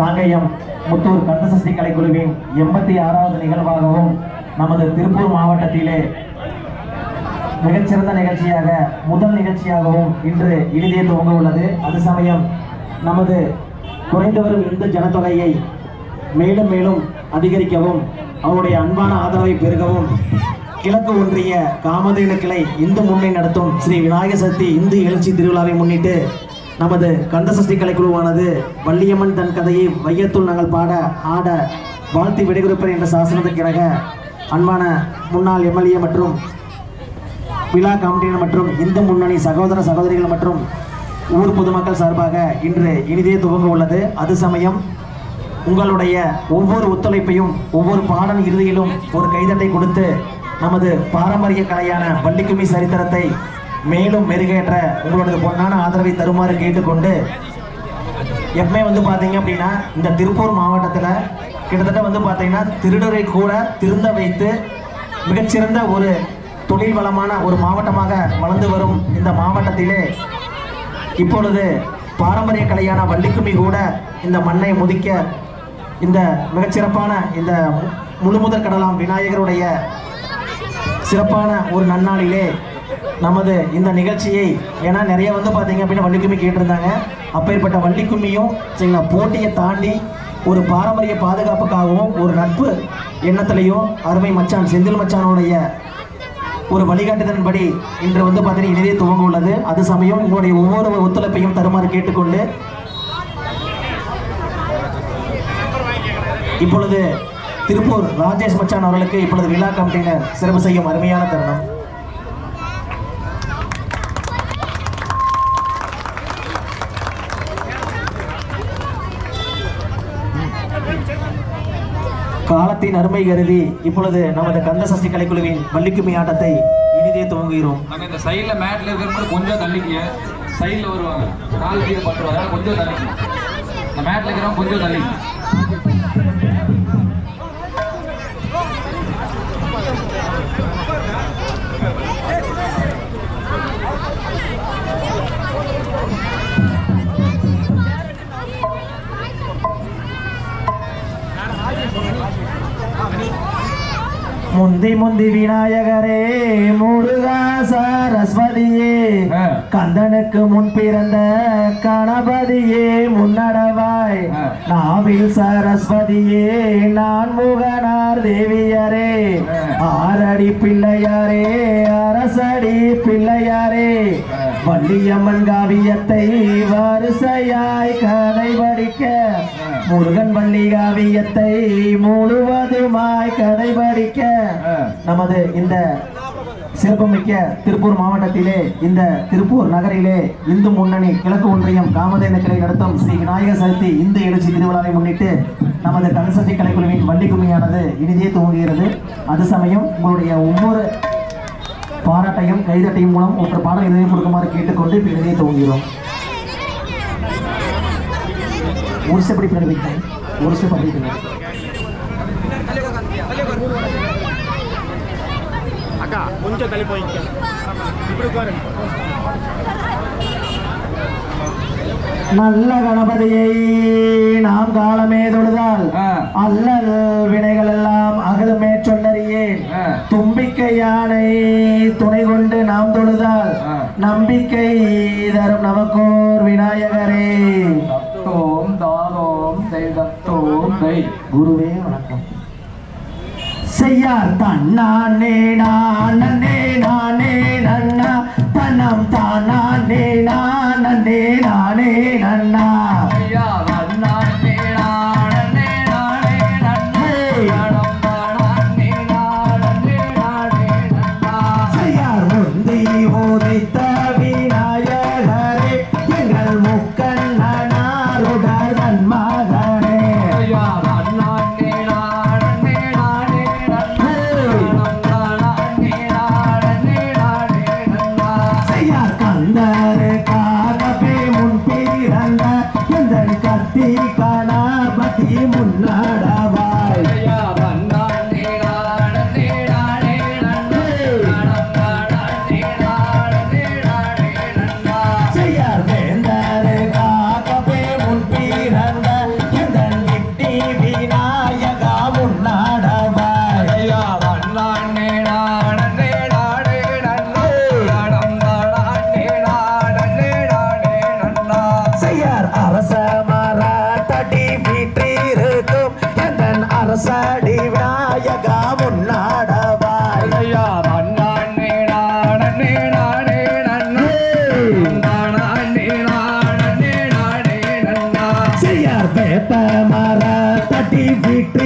காங்கேயம் முத்தூர் கந்தசஷ்டி கலைக்குழுவின் எண்பத்தி ஆறாவது நிகழ்வாகவும் நமது திருப்பூர் மாவட்டத்திலே மிகச்சிறந்த நிகழ்ச்சியாக முதல் நிகழ்ச்சியாகவும் இன்று இறுதியை துவங்க உள்ளது. அது சமயம் நமது குறைந்து வரும் இந்து ஜனத்தொகையை மேலும் மேலும் அதிகரிக்கவும் அவருடைய அன்பான ஆதரவை பெருகவும் கிழக்கு ஒன்றிய காமதேனு கிளை இந்து முன்னணி நடத்தும் ஸ்ரீ விநாயகர் சக்தி இந்து எழுச்சி திருவிழாவை முன்னிட்டு நமது கந்தசஷ்டி கலைக்குழுவானது வள்ளியம்மன் தன் கதையை வையத்துள் நாங்கள் பாட ஆட வாழ்த்தி விடைகுறிப்பர் என்ற சாசனத்துக்கிணங்க அன்பான முன்னாள் எம்எல்ஏ மற்றும் விழா கமிட்டியினர் மற்றும் இந்து முன்னணி சகோதர சகோதரிகள் மற்றும் ஊர் பொதுமக்கள் சார்பாக இன்று இனிதே துவங்க உள்ளது. அது சமயம் உங்களுடைய ஒவ்வொரு ஒத்துழைப்பையும் ஒவ்வொரு பாடல் இறுதியிலும் ஒரு கைதட்டை கொடுத்து நமது பாரம்பரிய கலையான பள்ளிக்குமி சரித்திரத்தை மேலும் மெருகேற்ற உங்களோட பொன்னான ஆதரவை தருமாறு கேட்டுக்கொண்டு எப்பவுமே வந்து பார்த்தீங்க அப்படின்னா இந்த திருப்பூர் மாவட்டத்தில் கிட்டத்தட்ட வந்து பார்த்தீங்கன்னா திருடரை கூட திருந்த வைத்து மிகச்சிறந்த ஒரு தொழில் வளமான ஒரு மாவட்டமாக வளர்ந்து வரும் இந்த மாவட்டத்திலே. இப்பொழுது பாரம்பரிய கலையான வள்ளிக்குமி கூட இந்த மண்ணை முதிக்க இந்த மிகச்சிறப்பான இந்த முழுமுதற் கடலாம் விநாயகருடைய சிறப்பான ஒரு நன்னாளிலே நமது இந்த நிகழ்ச்சியை ஏன்னா நிறைய வந்து பார்த்தீங்க அப்படின்னா வள்ளிக்கும்மி கேட்டிருந்தாங்க. அப்பேற்பட்ட வள்ளிக்கும்மியும் சரிங்களா போட்டியை தாண்டி ஒரு பாரம்பரிய பாதுகாப்புக்காகவும் ஒரு நட்பு எண்ணத்துலையும் அருமை மச்சான் செந்தில் மச்சானுடைய ஒரு வழிகாட்டுதலின்படி இன்று வந்து பார்த்தீங்கன்னா இனிதே துவங்க உள்ளது. அது சமயம் உங்களுடைய ஒவ்வொரு ஒத்துழைப்பையும் தருமாறு கேட்டுக்கொண்டு இப்பொழுது திருப்பூர் ராஜேஷ் மச்சான் அவர்களுக்கு இப்பொழுது விழா கமிட்டியினர் சிறப்பு செய்யும் அருமையான தருணம். காலத்தின் அருமை கருதி இப்பொழுது நமது கந்த சஷ்டி கலைக்குழுவின் வள்ளிக்குமி ஆட்டத்தை இனிதே துவங்குகிறோம். நம்ம இந்த சைடில் மேட்டில் இருக்கிறது கொஞ்சம் தள்ளிக்கிங்க. சைடில் வருவாங்க. கால் கீழே கொஞ்சம் தள்ளிக்கணும். இந்த மேட்டில் இருக்கிறவங்க கொஞ்சம் தள்ளிக்கணும். முந்தி முந்தி விநாயகரே முருகா சரஸ்வதியே. கந்தனுக்கு முன் பிறந்த கணபதியே முன்னடவாய். நாவில் சரஸ்வதியே நான் முகனார் தேவியரே. ஆரடி பிள்ளையாரே அரசடி பிள்ளையாரே. வள்ளியம்மன் காவியத்தை வரிசையாய் கதை படிக்க. முருகன் வள்ளி காவியத்தை முழுவதுமாய் கதை படிக்க. நமது இந்த சிறப்புமிக்க திருப்பூர் மாவட்டத்திலே இந்த திருப்பூர் நகரிலே இந்து முன்னணி கிழக்கு ஒன்றியம் காமதேன நடத்தும் ஸ்ரீ விநாயகர் சதுர்த்தி இந்து எழுச்சி திருவிழாவை முன்னிட்டு நமது கந்தசக்தி கலைக்குழுவின் வள்ளிக்கும்மியானது இனிதே துவங்குகிறது. அது சமயம் உங்களுடைய ஒவ்வொரு பாராட்டையும் கைதட்டையும் மூலம் ஒவ்வொரு பாடம் இதையும் கொடுக்குமாறு கேட்டுக்கொண்டு இப்போ இனிதே துவங்குகிறோம் ஒரு ஸ்டெப் இப்படி ஒரு ஸ்டெப் அப்படிங்க அக்கா கொஞ்சம் தள்ளி போய்க்க இப்படி உட்காருங்க நல்ல கணபதியை நாம் காலமே தொழுதால் ஆ. அல்லல் வினைகள் எல்லாம் அகலுமே சொல்லறியேன் ஆ. தும்பிக்கை யானை துணை கொண்டு நாம் தொழுதால். நம்பிக்கை தரும் நமக்கோர் விநாயகரே. தத்தோம் தானோம் தத்தோம் குருவே வணக்கம். செய்யார் தன்னானே நானே நானே நன்னா தன்னம் தானே நானே கட்டி விட்டிருக்கும்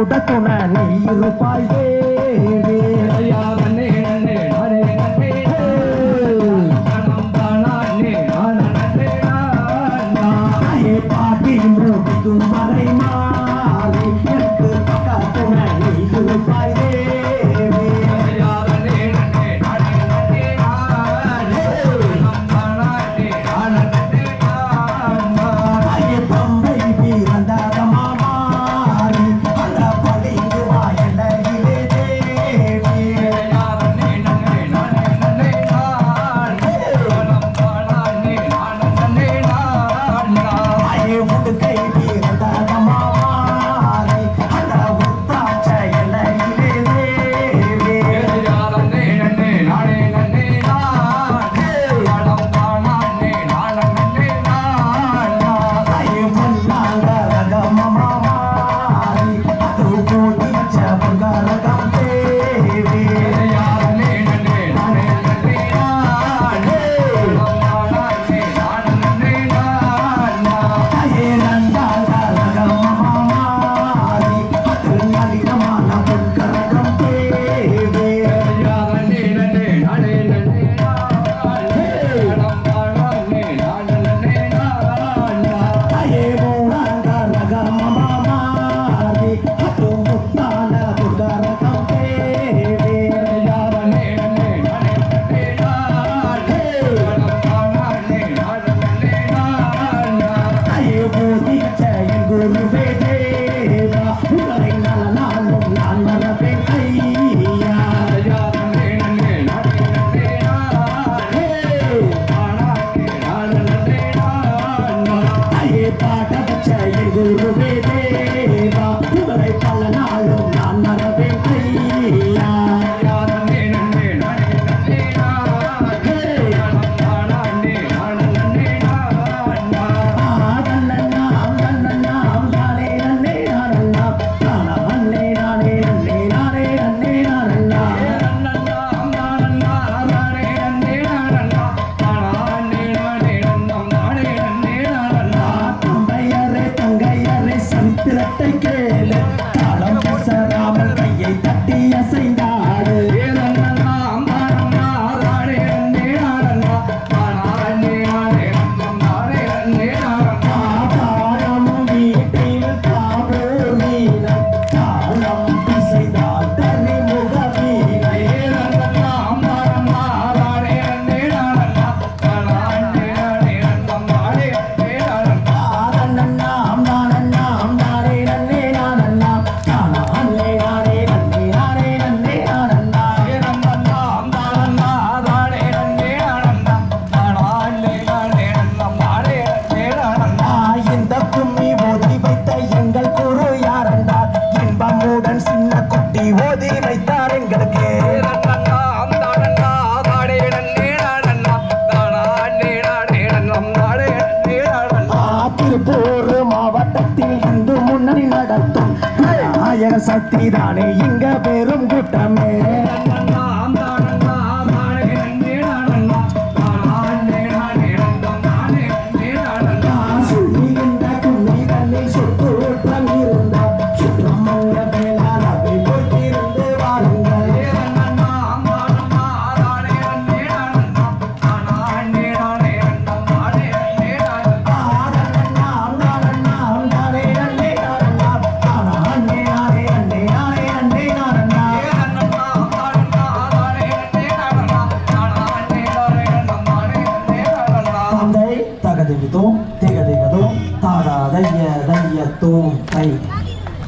கூட துணை நீ இருப்பாய் நீதானே இங்க பெரும்